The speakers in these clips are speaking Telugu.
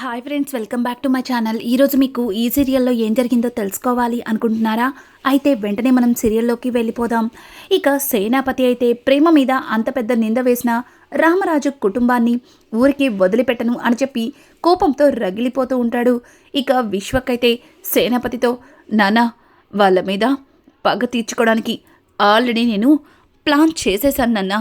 Hi friends welcome back to my channel ఈరోజు మీకు ఈ సీరియల్లో ఏం జరిగిందో తెలుసుకోవాలి అనుకుంటున్నారా? అయితే వెంటనే మనం సీరియల్లోకి వెళ్ళిపోదాం. ఇక సేనాపతి అయితే ప్రేమ మీద అంత పెద్ద నింద వేసిన రామరాజు కుటుంబాన్ని ఊరికి వదిలిపెట్టను అని చెప్పి కోపంతో రగిలిపోతూ ఉంటాడు. ఇక విశ్వకైతే సేనాపతితో నానా వాళ్ళ మీద పగ తీర్చుకోవడానికి ఆల్రెడీ నేను ప్లాన్ చేసేసాను నాన్న.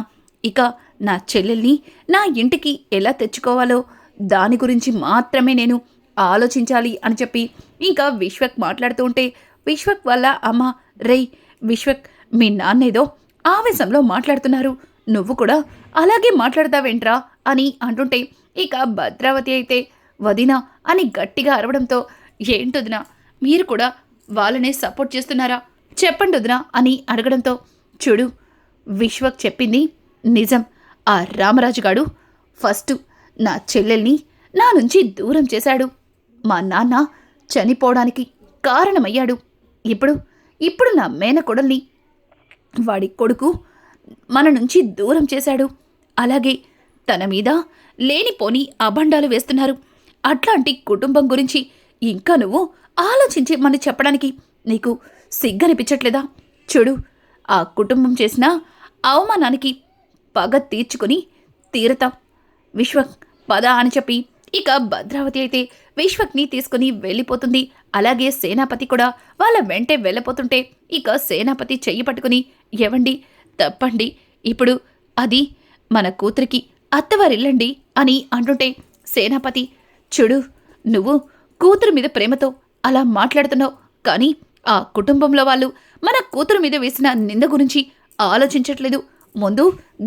ఇక నా చెల్లెల్ని నా ఇంటికి ఎలా తెచ్చుకోవాలో దాని గురించి మాత్రమే నేను ఆలోచించాలి అని చెప్పి ఇంకా విశ్వక్ మాట్లాడుతూ ఉంటే విశ్వక్ వల్ల అమ్మ రేయ్ విశ్వక్ మీ నాన్నేదో ఆవేశంలో మాట్లాడుతున్నారు. నువ్వు కూడా అలాగే మాట్లాడతావేంట్రా అని అంటుంటే ఇక భద్రావతి అయితే వదినా అని గట్టిగా అరవడంతో ఏంటొదినా మీరు కూడా వాళ్ళనే సపోర్ట్ చేస్తున్నారా? చెప్పండి వదినా అని అడగడంతో చూడు విశ్వక్ చెప్పింది నిజం. ఆ రామరాజు గాడు ఫస్ట్ నా చెల్లెల్ని నా నుంచి దూరం చేశాడు. మా నాన్న చనిపోవడానికి కారణమయ్యాడు. ఇప్పుడు ఇప్పుడు నా మేనకొడల్ని వాడి కొడుకు మన నుంచి దూరం చేశాడు. అలాగే తన మీద లేనిపోని అభండాలు వేస్తున్నారు. అట్లాంటి కుటుంబం గురించి ఇంకా నువ్వు ఆలోచించి మన చెప్పడానికి నీకు సిగ్గనిపించట్లేదా? చూడు ఆ కుటుంబం చేసిన అవమానానికి పగ తీర్చుకొని తీరతాం. విశ్వక్ పద అని చెప్పి ఇక భద్రావతి అయితే విశ్వక్ని తీసుకుని వెళ్ళిపోతుంది. అలాగే సేనాపతి కూడా వాళ్ళ వెంటే వెళ్ళిపోతుంటే ఇక సేనాపతి చెయ్యి పట్టుకుని ఎవండి తప్పండి. ఇప్పుడు అది మన కూతురికి అత్తవారిల్లండి అని అంటుంటే సేనాపతి చూడు నువ్వు కూతురు మీద ప్రేమతో అలా మాట్లాడుతున్నావు. కానీ ఆ కుటుంబంలో వాళ్ళు మన కూతురు మీద వేసిన నింద గురించి ఆలోచించట్లేదు. ముందు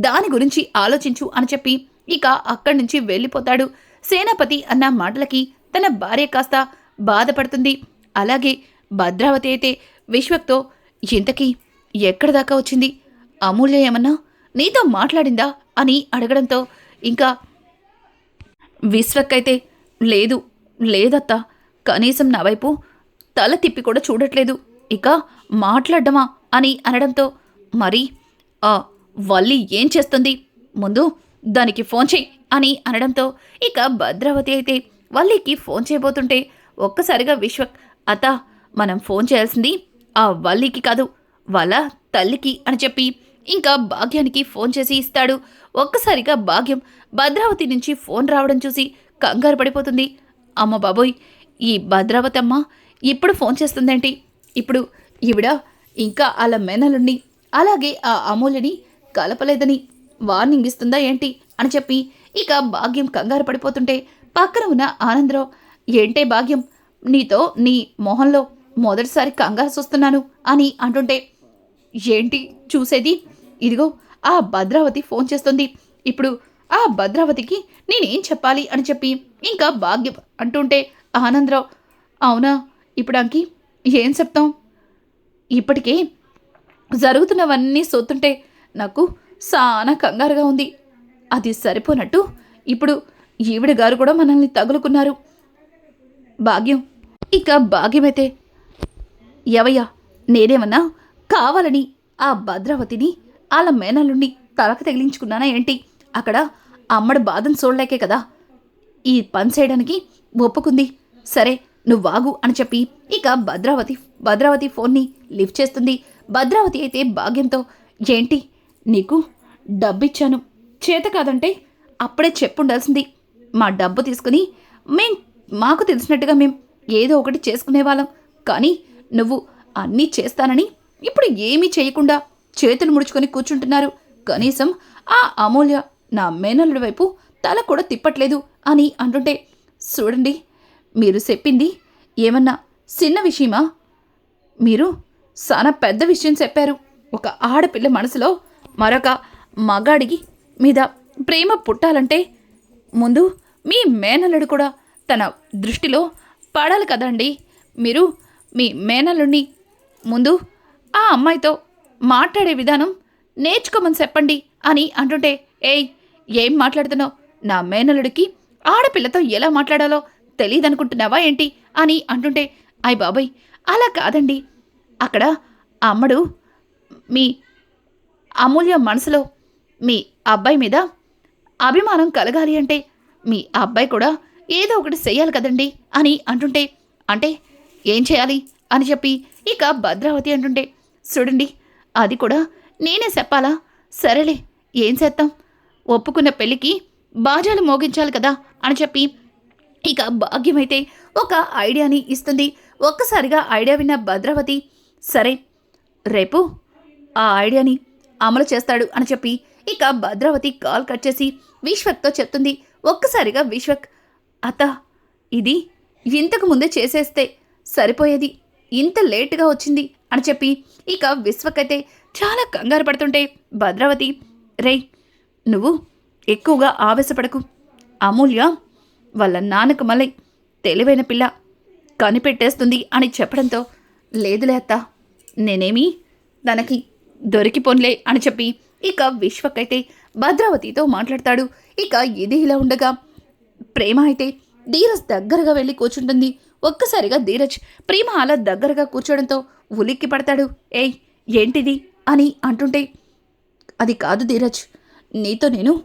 దాని గురించి ఆలోచించు అని చెప్పి ఇక అక్కడి నుంచి వెళ్ళిపోతాడు. సేనాపతి అన్న మాటలకి తన భార్య కాస్త బాధపడుతుంది. అలాగే భద్రావతి అయితే విశ్వక్తో ఇంతకీ ఎక్కడి దాకా వచ్చింది? అమూల్య ఏమన్నా? నీతో మాట్లాడిందా? అని అడగడంతో ఇంకా విశ్వక్ అయితే లేదు లేదత్తా. కనీసం నా వైపు తల తిప్పి కూడా చూడట్లేదు. ఇక మాట్లాడమా అని అనడంతో మరి ఆ వల్లి ఏం చేస్తుంది? ముందు దానికి ఫోన్ చెయ్యి అని అనడంతో ఇక భద్రావతి అయితే వల్లికి ఫోన్ చేయబోతుంటే ఒక్కసారిగా విశ్వక్ అత మనం ఫోన్ చేయాల్సింది ఆ వల్లికి కాదు వాళ్ళ తల్లికి అని చెప్పి ఇంకా భాగ్యానికి ఫోన్ చేసి ఇస్తాడు. ఒక్కసారిగా భాగ్యం భద్రావతి నుంచి ఫోన్ రావడం చూసి కంగారు పడిపోతుంది. అమ్మ బాబోయ్ ఈ భద్రావతి అమ్మ ఇప్పుడు ఫోన్ చేస్తుందేంటి? ఇప్పుడు ఈవిడ ఇంకా అలా మేనలుండి అలాగే ఆ అమూల్యని కలపలేదని వార్నింగ్ ఇస్తుందా ఏంటి అని చెప్పి ఇక భాగ్యం కంగారు పడిపోతుంటే పక్కన ఉన్న ఆనందరావు ఏంటే భాగ్యం? నీతో నీ మొహంలో మొదటిసారి కంగారు చూస్తున్నాను అని అంటుంటే ఏంటి చూసేది? ఇదిగో ఆ భద్రావతి ఫోన్ చేస్తుంది. ఇప్పుడు ఆ భద్రావతికి నేనేం చెప్పాలి? అని చెప్పి ఇంకా భాగ్యం అంటుంటే ఆనందరావు అవునా? ఇప్పుడు ఏం చెప్తాం? ఇప్పటికే జరుగుతున్నవన్నీ సొత్తుంటే నాకు చాలా కంగారుగా ఉంది. అది సరిపోనట్టు ఇప్పుడు ఈవిడ గారు కూడా మనల్ని తగులుకున్నారు. భాగ్యం. ఇక భాగ్యమైతే ఎవయ్యా నేనేమన్నా కావాలని ఆ భద్రావతిని వాళ్ళ మేనల్లుండి తలకు తగిలించుకున్నానా ఏంటి? అక్కడ అమ్మడి బాధను చూడలేకే కదా. ఈ పని చేయడానికి ఒప్పుకుంది. సరే నువ్వు వాగు అని చెప్పి ఇక భద్రావతి భద్రావతి ఫోన్ని లిఫ్ట్ చేస్తుంది. భద్రావతి అయితే భాగ్యంతో ఏంటి? నీకు డబ్బిచ్చాను. చేత కాదంటే అప్పుడే చెప్పుండాల్సింది. మా డబ్బు తీసుకుని మేం మాకు తెలిసినట్టుగా మేం ఏదో ఒకటి చేసుకునేవాళ్ళం. కానీ నువ్వు అన్నీ చేస్తానని ఇప్పుడు ఏమీ చేయకుండా చేతులు ముడుచుకొని కూర్చుంటున్నారు. కనీసం ఆ అమూల్య నా మేనల్లుడి వైపు తల కూడా తిప్పట్లేదు అని అంటుంటే చూడండి మీరు చెప్పింది ఏమన్నా చిన్న విషయమా? మీరు చాలా పెద్ద విషయం చెప్పారు. ఒక ఆడపిల్ల మనసులో మరొక మగాడికి మీద ప్రేమ పుట్టాలంటే ముందు మీ మేనల్లుడు కూడా తన దృష్టిలో పడాలి కదండి. మీరు మీ మేనల్లుడిని ముందు ఆ అమ్మాయితో మాట్లాడే విధానం నేర్చుకోమని చెప్పండి అని అంటుంటే ఏయ్ ఏం మాట్లాడుతున్నావు? నా మేనల్లుడికి ఆడపిల్లతో ఎలా మాట్లాడాలో తెలియదనుకుంటున్నావా ఏంటి? అని అంటుంటే అయ్ బాబాయ్ అలా కాదండి. అక్కడ అమ్మడు మీ అమూల్య మనసులో మీ అబ్బాయి మీద అభిమానం కలగాలి అంటే మీ అబ్బాయి కూడా ఏదో ఒకటి చెయ్యాలి కదండి అని అంటుంటే అంటే ఏం చేయాలి అని చెప్పి ఇక భద్రావతి అంటుంటే చూడండి అది కూడా నేనే చెప్పాలా? సరేలే ఏం చేద్దాం? ఒప్పుకున్న పెళ్ళికి బాజాలు మోగించాలి కదా అని చెప్పి ఇక భాగ్యమైతే ఒక ఐడియాని ఇస్తుంది. ఒక్కసారిగా ఐడియా విన్న భద్రావతి సరే రేపు ఆ ఐడియాని అమలు చేస్తాడు అని చెప్పి ఇక భద్రావతి కాల్ కట్ చేసి విశ్వక్తో చెప్తుంది. ఒక్కసారిగా విశ్వక్ అత్త ఇది ఇంతకు ముందే చేసేస్తే సరిపోయేది. ఇంత లేటుగా వచ్చింది అని చెప్పి ఇక విశ్వక్ అయితే చాలా కంగారు పడుతుంటే భద్రావతి రే నువ్వు ఎక్కువగా ఆవేశపడకు. అమూల్య వాళ్ళ నాన్నకు మళ్ళీ తెలివైన పిల్ల కనిపెట్టేస్తుంది అని చెప్పడంతో లేదులే అత్త నేనేమి తనకి దొరికిపోన్లే అని చెప్పి ఇక విశ్వకైతే భద్రావతితో మాట్లాడతాడు. ఇక ఇది ఇలా ఉండగా ప్రేమ అయితే ధీరజ్ దగ్గరగా వెళ్ళి కూర్చుంటుంది. ఒక్కసారిగా ధీరజ్ ప్రేమ అలా దగ్గరగా కూర్చోడంతో ఉలిక్కి పడతాడు. ఏయ్ ఏంటిది? అని అంటుంటే అది కాదు ధీరజ్ నీతో నేను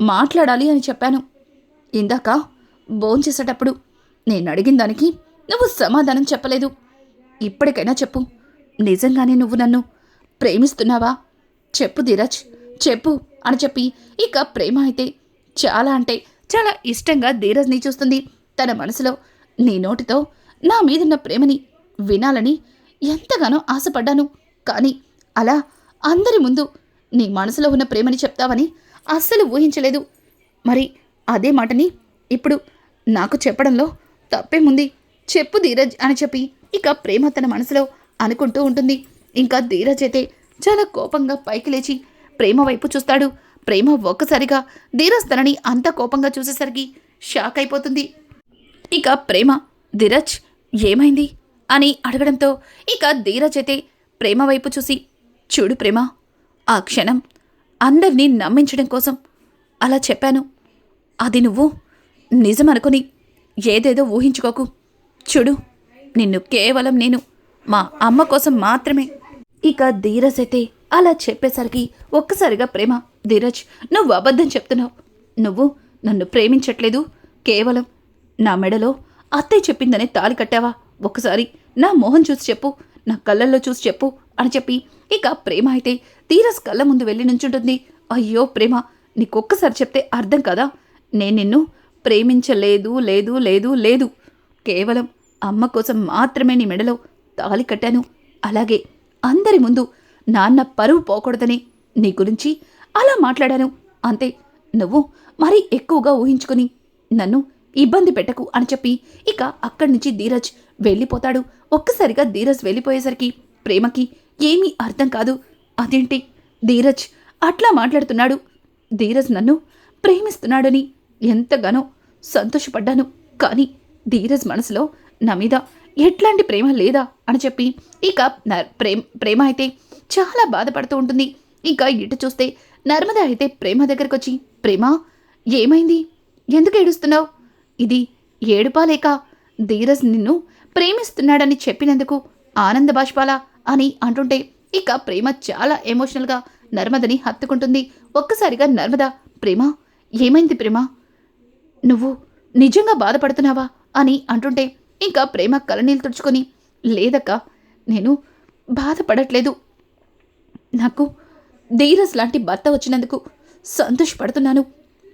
మాట్లాడాలి అని చెప్పాను. ఇందాక భోంచేసేటప్పుడు నేను అడిగిన దానికి నువ్వు సమాధానం చెప్పలేదు. ఇప్పటికైనా చెప్పు. నిజంగానే నువ్వు నన్ను ప్రేమిస్తున్నావా? చెప్పు ధీరజ్ చెప్పు అని చెప్పి ఇక ప్రేమ అయితే చాలా అంటే చాలా ఇష్టంగా ధీరజ్ని చూస్తుంది. తన మనసులో నీ నోటితో నా మీదున్న ప్రేమని వినాలని ఎంతగానో ఆశపడ్డాను. కానీ అలా అందరి ముందు నీ మనసులో ఉన్న ప్రేమని చెప్తావని అస్సలు ఊహించలేదు. మరి అదే మాటని ఇప్పుడు నాకు చెప్పడంలో తప్పేముంది? చెప్పు ధీరజ్ అని చెప్పి ఇక ప్రేమ తన మనసులో అనుకుంటూ ఉంటుంది. ఇంకా ధీరజ్ అయితే చాలా కోపంగా పైకి లేచి ప్రేమ వైపు చూస్తాడు. ప్రేమ ఒక్కసారిగా ధీరజ్ తనని అంత కోపంగా చూసేసరికి షాక్ అయిపోతుంది. ఇక ప్రేమ ధీరజ్ ఏమైంది? అని అడగడంతో ఇక ధీరజ్ అయితే ప్రేమ వైపు చూసి చూడు ప్రేమ ఆ క్షణం అందరినీ నమ్మించడం కోసం అలా చెప్పాను. అది నువ్వు నిజమనుకుని ఏదేదో ఊహించుకోకు. చూడు నిన్ను కేవలం నేను మా అమ్మ కోసం మాత్రమే ఇక ధీరజ్ అయితే అలా చెప్పేసరికి ఒక్కసారిగా ప్రేమ ధీరజ్ నువ్వు అబద్ధం చెప్తున్నావు. నువ్వు నన్ను ప్రేమించట్లేదు. కేవలం నా మెడలో అత్తయ్య చెప్పిందనే తాళి కట్టావా? ఒకసారి నా మొహం చూసి చెప్పు నా కళ్ళల్లో చూసి చెప్పు అని చెప్పి ఇక ప్రేమ అయితే ధీరజ్ కళ్ళ ముందు వెళ్ళి నుంచుంటుంది. అయ్యో ప్రేమ నీకొక్కసారి చెప్తే అర్థం కదా? నేను నిన్ను ప్రేమించలేదు లేదు లేదు లేదు. కేవలం అమ్మ కోసం మాత్రమే నీ మెడలో తాళి కట్టాను. అలాగే అందరి ముందు నాన్న పరువు పోకూడదని నీ గురించి అలా మాట్లాడాను. అంతే నువ్వు మరీ ఎక్కువగా ఊహించుకుని నన్ను ఇబ్బంది పెట్టకు అని చెప్పి ఇక అక్కడి నుంచి ధీరజ్ వెళ్ళిపోతాడు. ఒక్కసారిగా ధీరజ్ వెళ్ళిపోయేసరికి ప్రేమకి ఏమీ అర్థం కాదు. అదేంటి? ధీరజ్ అట్లా మాట్లాడుతున్నాడు. ధీరజ్ నన్ను ప్రేమిస్తున్నాడని ఎంతగానో సంతోషపడ్డాను. కానీ ధీరజ్ మనసులో నా మీద ఎట్లాంటి ప్రేమ లేదా? అని చెప్పి ఇక న- ప్రేమ ప్రేమ అయితే చాలా బాధపడుతూ ఉంటుంది. ఇంకా ఇటు చూస్తే నర్మద అయితే ప్రేమ దగ్గరకు వచ్చి ప్రేమ ఏమైంది? ఎందుకు ఏడుస్తున్నావు? ఇది ఏడుపాలేక ధీరజ్ నిన్ను ప్రేమిస్తున్నాడని చెప్పినందుకు ఆనంద బాష్పాల అని అంటుంటే ఇక ప్రేమ చాలా ఎమోషనల్గా నర్మదని హత్తుకుంటుంది. ఒక్కసారిగా నర్మద ప్రేమ ఏమైంది ప్రేమ? నువ్వు నిజంగా బాధపడుతున్నావా? అని అంటుంటే ఇంకా ప్రేమ కలనీళ్ళు తుడుచుకొని లేదక్క నేను బాధపడట్లేదు. నాకు ధీరజ్ లాంటి భర్త వచ్చినందుకు సంతోషపడుతున్నాను.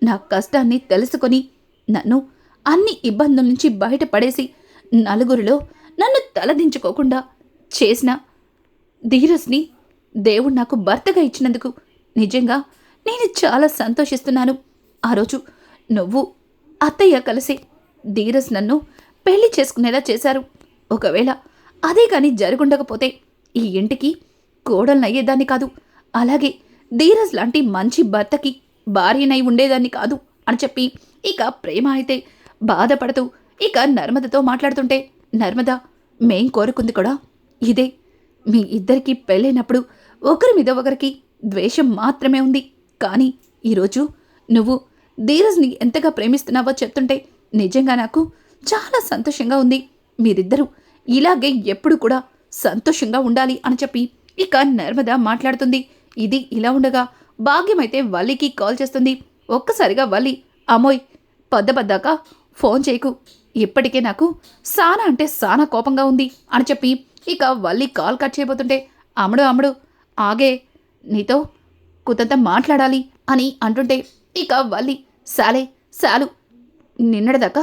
నా కష్టాన్ని తెలుసుకొని నన్ను అన్ని ఇబ్బందుల నుంచి బయటపడేసి నలుగురిలో నన్ను తలదించుకోకుండా చేసిన ధీరస్ని దేవుడు నాకు భర్తగా ఇచ్చినందుకు నిజంగా నేను చాలా సంతోషిస్తున్నాను. ఆ రోజు నువ్వు అత్తయ్య కలిసి ధీరస్ నన్ను పెళ్ళి చేసుకునేలా చేశారు. ఒకవేళ అదే కానీ జరుగుండకపోతే ఈ ఇంటికి కోడలనయ్యేదాన్ని కాదు. అలాగే ధీరజ్ లాంటి మంచి భర్తకి భార్యనై ఉండేదాన్ని కాదు అని చెప్పి ఇక ప్రేమ అయితే బాధపడుతూ ఇక నర్మదతో మాట్లాడుతుంటే నర్మద మేం కోరుకుంది కూడా ఇదే. మీ ఇద్దరికి పెళ్ళైనప్పుడు ఒకరి మీద ఒకరికి ద్వేషం మాత్రమే ఉంది. కానీ ఈరోజు నువ్వు ధీరజ్ని ఎంతగా ప్రేమిస్తున్నావో చెప్తుంటే నిజంగా నాకు చాలా సంతోషంగా ఉంది. మీరిద్దరూ ఇలాగే ఎప్పుడు కూడా సంతోషంగా ఉండాలి అని చెప్పి ఇక నర్మద మాట్లాడుతుంది. ఇది ఇలా ఉండగా భాగ్యమైతే వల్లికి కాల్ చేస్తుంది. ఒక్కసారిగా వల్లి అమోయ్ పద్దపద్దాక ఫోన్ చేయకు. ఇప్పటికే నాకు సానా అంటే సానా కోపంగా ఉంది అని చెప్పి ఇక వల్లి కాల్ కట్ చేయబోతుంటే అమ్ముడు అమ్ముడు ఆగే నీతో కుతంత మాట్లాడాలి అని అంటుంటే ఇక వల్లి సాలే సాలు నిన్నటిదాకా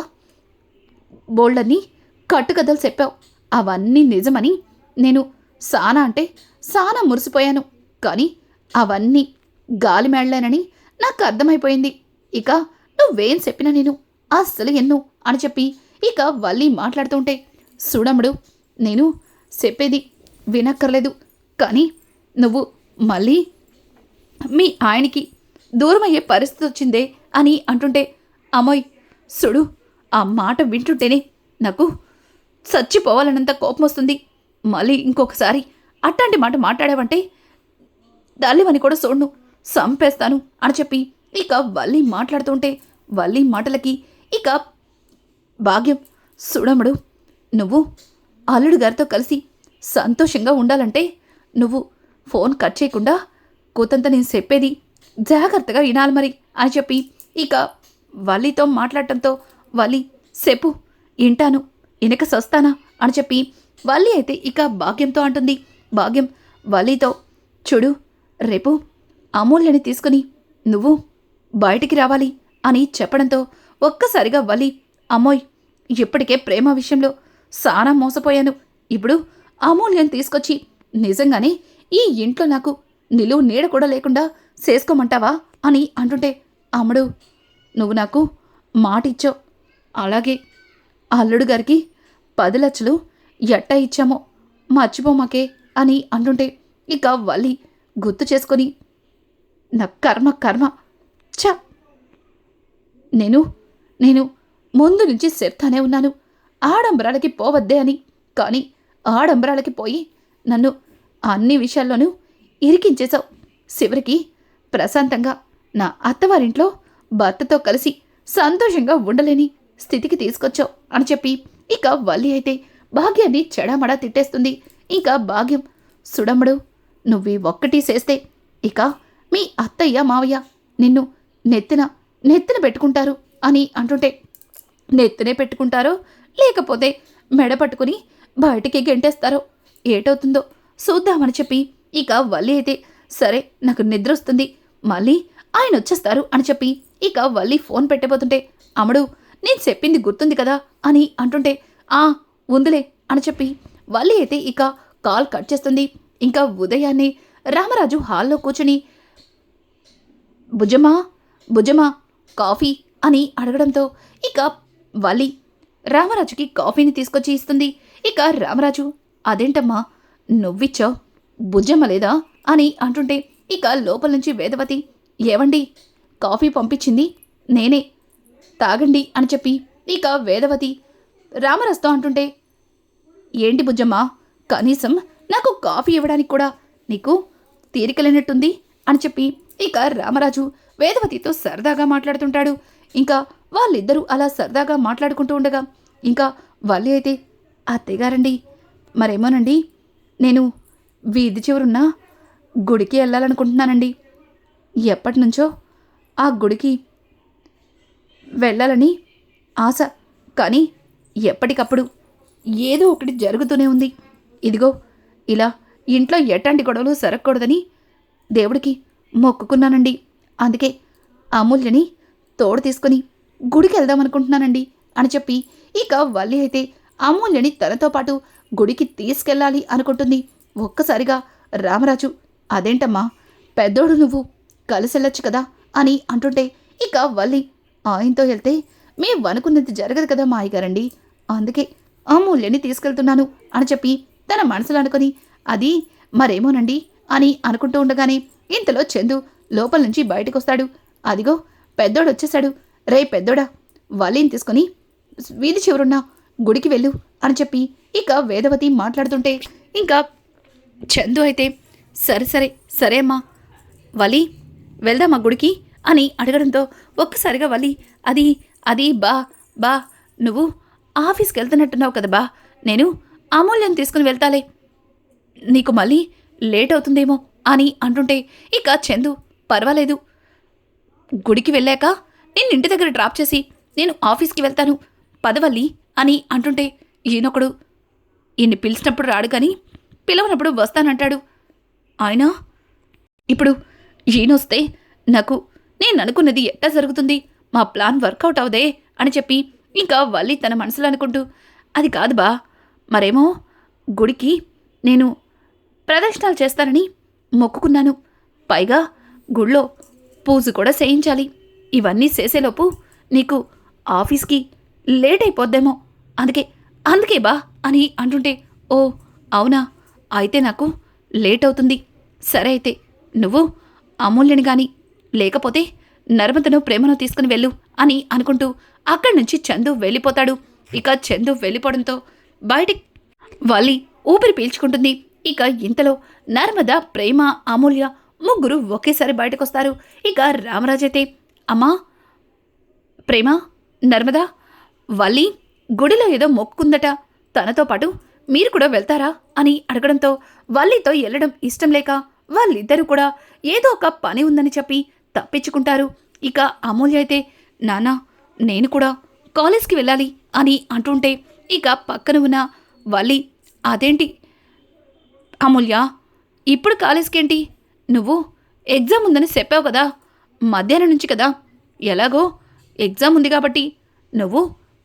బోల్డన్ని కట్టుకథలు చెప్పావు. అవన్నీ నిజమని నేను సానా అంటే సానా మురిసిపోయాను. కానీ అవన్నీ గాలి మేడలేనని నాకు అర్థమైపోయింది. ఇక నువ్వేం చెప్పినా నేను అస్సలు ఎన్ను అని చెప్పి ఇక వల్లి మాట్లాడుతుంటే చూడముడు నేను చెప్పేది వినక్కర్లేదు. కానీ నువ్వు మళ్ళీ మీ ఆయనకి దూరమయ్యే పరిస్థితి వచ్చిందే అని అంటుంటే అమ్మోయ్ సుడు ఆ మాట వింటుంటేనే నాకు చచ్చిపోవాలన్నంత కోపం వస్తుంది మళ్ళీ ఇంకొకసారి అట్లాంటి మాట మాట్లాడావంటే తల్లివని కూడా చూడను సంపేస్తాను అని చెప్పి ఇక వల్లి మాట్లాడుతుంటే వల్లి మాటలకి ఇక భాగ్యం సుడముడు నువ్వు అల్లుడు గారితో కలిసి సంతోషంగా ఉండాలంటే నువ్వు ఫోన్ కట్ చేయకుండా కూతంత నేను చెప్పేది జాగ్రత్తగా వినాలి మరి అని చెప్పి ఇక వల్లితో మాట్లాడటంతో వల్లి సెప్పు వింటాను ఇనక సొస్తానా? అని చెప్పి వల్లి అయితే ఇక భాగ్యంతో అంటుంది. భాగ్యం వల్లితో చూడు రేపు అమూల్యని తీసుకుని నువ్వు బయటికి రావాలి అని చెప్పడంతో ఒక్కసారిగా వలి అమ్మోయ్ ఇప్పటికే ప్రేమ విషయంలో సానా మోసపోయాను. ఇప్పుడు అమూల్యం తీసుకొచ్చి నిజంగానే ఈ ఇంట్లో నాకు నిలువు నీడ కూడా లేకుండా చేసుకోమంటావా? అని అంటుంటే అమ్ముడు నువ్వు నాకు మాట అలాగే అల్లుడు గారికి పది లక్షలు ఎట్ట ఇచ్చామో మర్చిపోమాకే అని అంటుంటే ఇక వల్లి గుర్తు చేసుకొని నా కర్మ కర్మ. చ నేను నేను ముందు నుంచి చెప్తానే ఉన్నాను. ఆడంబరాలకి పోవద్దే అని. కానీ ఆడంబరాలకి పోయి నన్ను అన్ని విషయాల్లోనూ ఇరికించేశావు. చివరికి ప్రశాంతంగా నా అత్తవారింట్లో భర్తతో కలిసి సంతోషంగా ఉండలేని స్థితికి తీసుకొచ్చావు అని చెప్పి. ఇక వల్లి అయితే భాగ్యాన్ని చెడమడా తిట్టేస్తుంది. ఇంకా భాగ్యం సుడమ్మడు నువ్వు ఒక్కటి చేస్తే ఇక మీ అత్తయ్య మావయ్య నిన్ను నెత్తిన నెత్తిన పెట్టుకుంటారు అని అంటుంటే. నెత్తినే పెట్టుకుంటారో లేకపోతే మెడ పట్టుకుని బయటికి గెంటేస్తారో ఏటవుతుందో చూద్దామని చెప్పి. ఇక వల్లి అయితే సరే నాకు నిద్ర వస్తుంది మళ్ళీ ఆయన వచ్చేస్తారు అని చెప్పి. ఇక వల్లి ఫోన్ పెట్టబోతుంటే అమ్ముడు నేను చెప్పింది గుర్తుంది కదా అని అంటుంటే ఆ ఉందిలే అని చెప్పి వల్లి అయితే ఇక కాల్ కట్ చేస్తుంది. ఇంకా ఉదయాన్నే రామరాజు హాల్లో కూర్చుని భుజమా భుజమా కాఫీ అని అడగడంతో ఇక వలి రామరాజుకి కాఫీని తీసుకొచ్చి ఇస్తుంది. ఇక రామరాజు అదేంటమ్మా నువ్విచ్చావు భుజమ్మ లేదా? అని అంటుంటే ఇక లోపల నుంచి వేదవతి ఏవండి కాఫీ పంపించింది నేనే తాగండి అని చెప్పి ఇక వేదవతి రామరాజుతో అంటుంటే ఏంటి బుజ్జమ్మ కనీసం నాకు కాఫీ ఇవ్వడానికి కూడా నీకు తీరికలేనట్టుంది అని చెప్పి ఇక రామరాజు వేదవతితో సరదాగా మాట్లాడుతుంటాడు. ఇంకా వాళ్ళిద్దరూ అలా సరదాగా మాట్లాడుకుంటూ ఉండగా ఇంకా వల్లి అయితే అత్తయ్యగారండి మరేమోనండి నేను వీధి చివరున్న గుడికి వెళ్ళాలనుకుంటున్నానండి. ఎప్పటి నుంచో ఆ గుడికి వెళ్ళాలని ఆశ. కానీ ఎప్పటికప్పుడు ఏదో ఒకటి జరుగుతూనే ఉంది. ఇదిగో ఇలా ఇంట్లో ఎట్లాంటి గొడవలు సరగకూడదని దేవుడికి మొక్కుకున్నానండి. అందుకే అమూల్యని తోడు తీసుకుని గుడికి వెళ్దాం అనుకుంటున్నానండి అని చెప్పి ఇక వల్లి అయితే అమూల్యని తనతో పాటు గుడికి తీసుకెళ్ళాలి అనుకుంటుంది. ఒక్కసారిగా రామరాజు అదేంటమ్మా పెద్దోడు నువ్వు కలిసెళ్ళొచ్చు కదా అని అంటుంటే ఇక వల్లి ఆయనతో వెళ్తే మేము అనుకున్నది జరగదు కదా మా అయ్యగారండి అందుకే అమూల్యని తీసుకెళ్తున్నాను అని చెప్పి తన మనసులో అనుకుని అది మరేమోనండి అని అనుకుంటూ ఉండగానే ఇంతలో చందు లోపల నుంచి బయటకు వస్తాడు అదిగో పెద్దోడు వచ్చేశాడు. రే పెద్దోడా వల్లిని తీసుకొని వీధి చివరున్న గుడికి వెళ్ళు అని చెప్పి ఇక వేదవతి మాట్లాడుతుంటే ఇంకా చందు అయితే సరే సరే సరే అమ్మా. వలి వెళ్దామా గుడికి? అని అడగడంతో ఒక్కసారిగా వలి అది అది బా బా నువ్వు ఆఫీస్కి వెళ్తున్నట్టున్నావు కదా బా నేను అమూల్యం తీసుకుని వెళ్తాలే. నీకు మళ్ళీ లేట్ అవుతుందేమో అని అంటుంటే ఇక చందు పర్వాలేదు. గుడికి వెళ్ళాక నేను ఇంటి దగ్గర డ్రాప్ చేసి నేను ఆఫీస్కి వెళ్తాను పదవల్లి అని అంటుంటే ఈయనొకడు ఈయన్ని పిలిచినప్పుడు రాడు కానీ పిలవనప్పుడు వస్తానంటాడు. ఆయన ఇప్పుడు ఈయనొస్తే నాకు నేను అనుకున్నది ఎట్టా జరుగుతుంది? మా ప్లాన్ వర్కౌట్ అవదే అని చెప్పి ఇంకా వల్లి తన మనసులో అనుకుంటూ అది కాదు బా మరేమో గుడికి నేను ప్రదర్శనలు చేస్తానని మొక్కుకున్నాను. పైగా గుళ్ళో పూజ కూడా చేయించాలి. ఇవన్నీ చేసేలోపు నీకు ఆఫీస్కి లేట్ అయిపోద్దేమో అందుకే అందుకే బా అని అంటుంటే ఓ అవునా? అయితే నాకు లేట్ అవుతుంది సరే అయితే నువ్వు అమూల్యని కానీ లేకపోతే నర్మదను ప్రేమను తీసుకుని వెళ్ళు అని అనుకుంటూ అక్కడి నుంచి చందు వెళ్ళిపోతాడు. ఇక చందు వెళ్ళిపోవడంతో బయటికి వాళ్ళి ఊపిరి పీల్చుకుంటుంది. ఇక ఇంతలో నర్మద ప్రేమ అమూల్య ముగ్గురు ఒకేసారి బయటకొస్తారు. ఇక రామరాజైతే అమ్మా ప్రేమ నర్మదా వల్లి గుడిలో ఏదో మొక్కుందట తనతో పాటు మీరు కూడా వెళ్తారా? అని అడగడంతో వల్లితో వెళ్ళడం ఇష్టం లేక వాళ్ళిద్దరూ కూడా ఏదో ఒక పని ఉందని చెప్పి తప్పించుకుంటారు. ఇక అమూల్య అయితే నానా నేను కూడా కాలేజ్కి వెళ్ళాలి అని అంటుంటే ఇక పక్కన ఉన్న వల్లి అదేంటి? అమూల్య ఇప్పుడు కాలేజ్కేంటి? నువ్వు ఎగ్జామ్ ఉందని చెప్పావు కదా మధ్యాహ్నం నుంచి కదా ఎలాగో ఎగ్జామ్ ఉంది కాబట్టి నువ్వు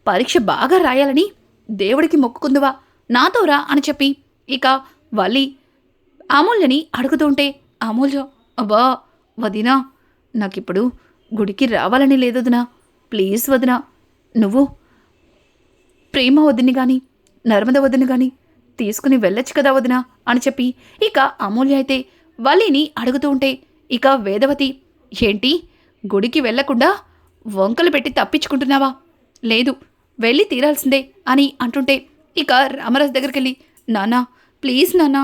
పరీక్ష బాగా రాయాలని దేవుడికి మొక్కుకుందువా నాతో రా అని చెప్పి ఇక వల్లి అమూల్యని అడుగుతుంటే అమూల్య అబ్బా వదినా నాకిప్పుడు గుడికి రావాలని లేదు వదినా. ప్లీజ్ వదినా. నువ్వు ప్రేమ వదిని గాని నర్మద వదిని గాని తీసుకుని వెళ్ళొచ్చు కదా వదినా అని చెప్పి ఇక అమూల్య అయితే వలిని అడుగుతూ ఉంటే ఇక వేదవతి ఏంటి? గుడికి వెళ్ళకుండా వంకలు పెట్టి తప్పించుకుంటున్నావా? లేదు వెళ్ళి తీరాల్సిందే అని అంటుంటే ఇక రామరాజు దగ్గరికి వెళ్ళి నాన్నా ప్లీజ్ నాన్నా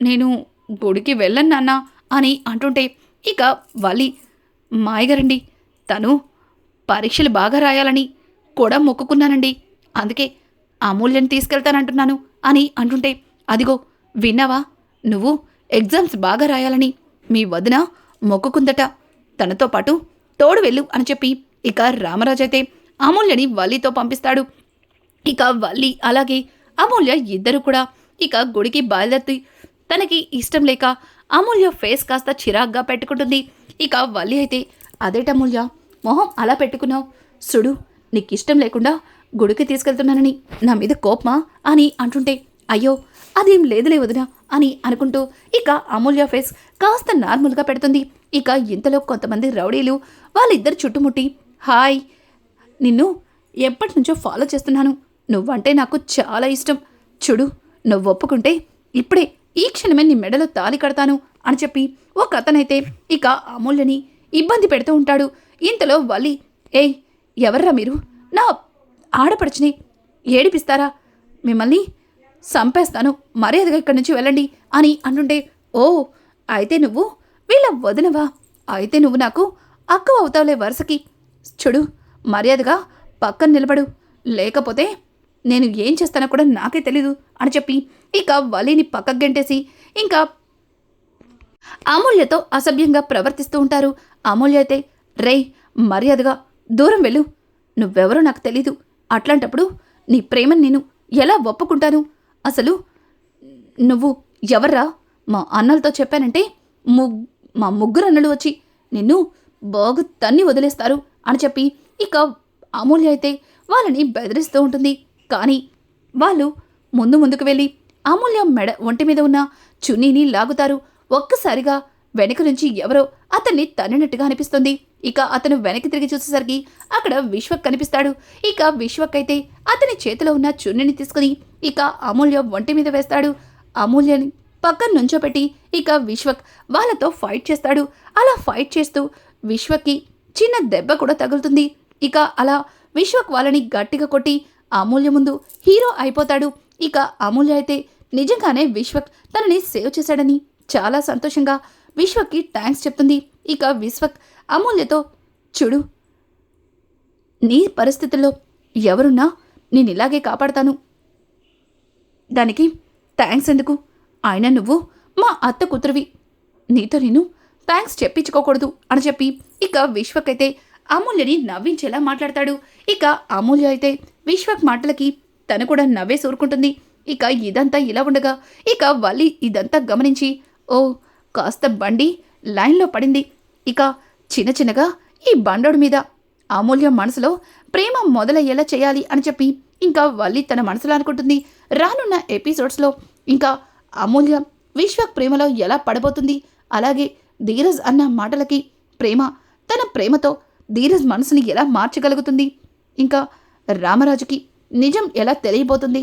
నేను గుడికి వెళ్ళను నాన్నా అని అంటుంటే ఇక వలి మాయగారండి. తను పరీక్షలు బాగా రాయాలని కూడా మొక్కుకున్నానండి. అందుకే అమూల్యం తీసుకెళ్తానంటున్నాను అని అంటుంటే అదిగో విన్నావా? నువ్వు ఎగ్జామ్స్ బాగా రాయాలని మీ వదిన మొక్కుకుందట. తనతో పాటు తోడు వెళ్ళు అని చెప్పి ఇక రామరాజు అయితే అమూల్యని వల్లితో పంపిస్తాడు. ఇక వల్లి అలాగే అమూల్య ఇద్దరు కూడా ఇక గుడికి బయలుదేరి తనకి ఇష్టం లేక అమూల్య ఫేస్ కాస్త చిరాగ్గా పెట్టుకుంటుంది. ఇక వల్లి అయితే అదేటమూల్య మొహం అలా పెట్టుకున్నావు? సుడు నీకు ఇష్టం లేకుండా గుడికి తీసుకెళ్తున్నానని నా మీద కోపమా? అని అంటుంటే అయ్యో అదేం లేదులే వదినా అని అనుకుంటూ ఇక అమూల్య ఫేస్ కాస్త నార్మల్గా పెడుతుంది. ఇక ఇంతలో కొంతమంది రౌడీలు వాళ్ళిద్దరు చుట్టుముట్టి హాయ్ నిన్ను ఎప్పటి నుంచో ఫాలో చేస్తున్నాను. నువ్వంటే నాకు చాలా ఇష్టం. చూడు నువ్వు ఒప్పుకుంటే ఇప్పుడే ఈ క్షణమే నీ మెడలో తాలి కడతాను. అని చెప్పి ఒక అతనైతే ఇక అమూల్యని ఇబ్బంది పెడుతూ ఉంటాడు. ఇంతలో వలి ఏయ్ ఎవర్రా మీరు? నా ఆడపడుచుని ఏడిపిస్తారా? మిమ్మల్ని చంపేస్తాను మర్యాదగా ఇక్కడి నుంచి వెళ్ళండి అని అంటుంటే ఓ అయితే నువ్వు వీళ్ళ వదినవా? అయితే నువ్వు నాకు అక్క అవుతావులే వరుసకి. చూడు మర్యాదగా పక్కన నిలబడు. లేకపోతే నేను ఏం చేస్తానో కూడా నాకే తెలీదు అని చెప్పి ఇక వలిని పక్కకు గెంటేసి ఇంకా అమూల్యతో అసభ్యంగా ప్రవర్తిస్తూ ఉంటారు. అమూల్య అయితే రేయ్ మర్యాదగా దూరం వెళ్ళు. నువ్వెవరో నాకు తెలీదు. అట్లాంటప్పుడు నీ ప్రేమని నేను ఎలా ఒప్పుకుంటాను? అసలు నువ్వు ఎవర్రా? మా అన్నలతో చెప్పానంటే ముగ్ మా ముగ్గురు అన్నలు వచ్చి నిన్ను బాగు తన్ని వదిలేస్తారు అని చెప్పి ఇక అమూల్య అయితే వాళ్ళని బెదిరిస్తూ ఉంటుంది. కానీ వాళ్ళు ముందు ముందుకు వెళ్ళి అమూల్య మెడ ఒంటి మీద ఉన్న చున్నీని లాగుతారు. ఒక్కసారిగా వెనక నుంచి ఎవరో అతన్ని తన్నినట్టుగా అనిపిస్తుంది. ఇక అతను వెనక్కి తిరిగి చూసేసరికి అక్కడ విశ్వక్ కనిపిస్తాడు. ఇక విశ్వక్ అయితే అతని చేతిలో ఉన్న చున్నీని తీసుకుని ఇక అమూల్య ఒంటి మీద వేస్తాడు. అమూల్యని పక్కన నుంచోపెట్టి ఇక విశ్వక్ వాళ్ళతో ఫైట్ చేస్తాడు. అలా ఫైట్ చేస్తూ విశ్వక్కి చిన్న దెబ్బ కూడా తగులుతుంది. ఇక అలా విశ్వక్ వాళ్ళని గట్టిగా కొట్టి అమూల్య ముందు హీరో అయిపోతాడు. ఇక అమూల్య అయితే నిజంగానే విశ్వక్ తనని సేవ్ చేశాడని చాలా సంతోషంగా విశ్వకి థ్యాంక్స్ చెప్తుంది. ఇక విశ్వక్ అమూల్యతో చూడు నీ పరిస్థితుల్లో ఎవరున్నా నేను ఇలాగే కాపాడతాను. దానికి థ్యాంక్స్ ఎందుకు? ఆయన నువ్వు మా అత్త కూతురువి. నీతో నేను థ్యాంక్స్ చెప్పించుకోకూడదు అని చెప్పి ఇక విశ్వకైతే అమూల్యని నవ్వించేలా మాట్లాడతాడు. ఇక అమూల్య అయితే విశ్వక్ మాటలకి తను కూడా నవ్వే సూరుకుంటుంది. ఇక ఇదంతా ఇలా ఉండగా ఇక వల్లి ఇదంతా గమనించి ఓ కాస్త బండి లైన్లో పడింది. ఇక చిన్న చిన్నగా ఈ బండోడి మీద అమూల్య మనసులో ప్రేమ మొదలయ్యేలా చేయాలి అని చెప్పి ఇంకా వల్లి తన మనసులో అనుకుంటుంది. రానున్న ఎపిసోడ్స్లో ఇంకా అమూల్య విశ్వ ప్రేమలో ఎలా పడబోతుంది? అలాగే ధీరజ్ అన్న మాటలకి ప్రేమ తన ప్రేమతో ధీరజ్ మనసుని ఎలా మార్చగలుగుతుంది? ఇంకా రామరాజుకి నిజం ఎలా తెలియబోతుంది?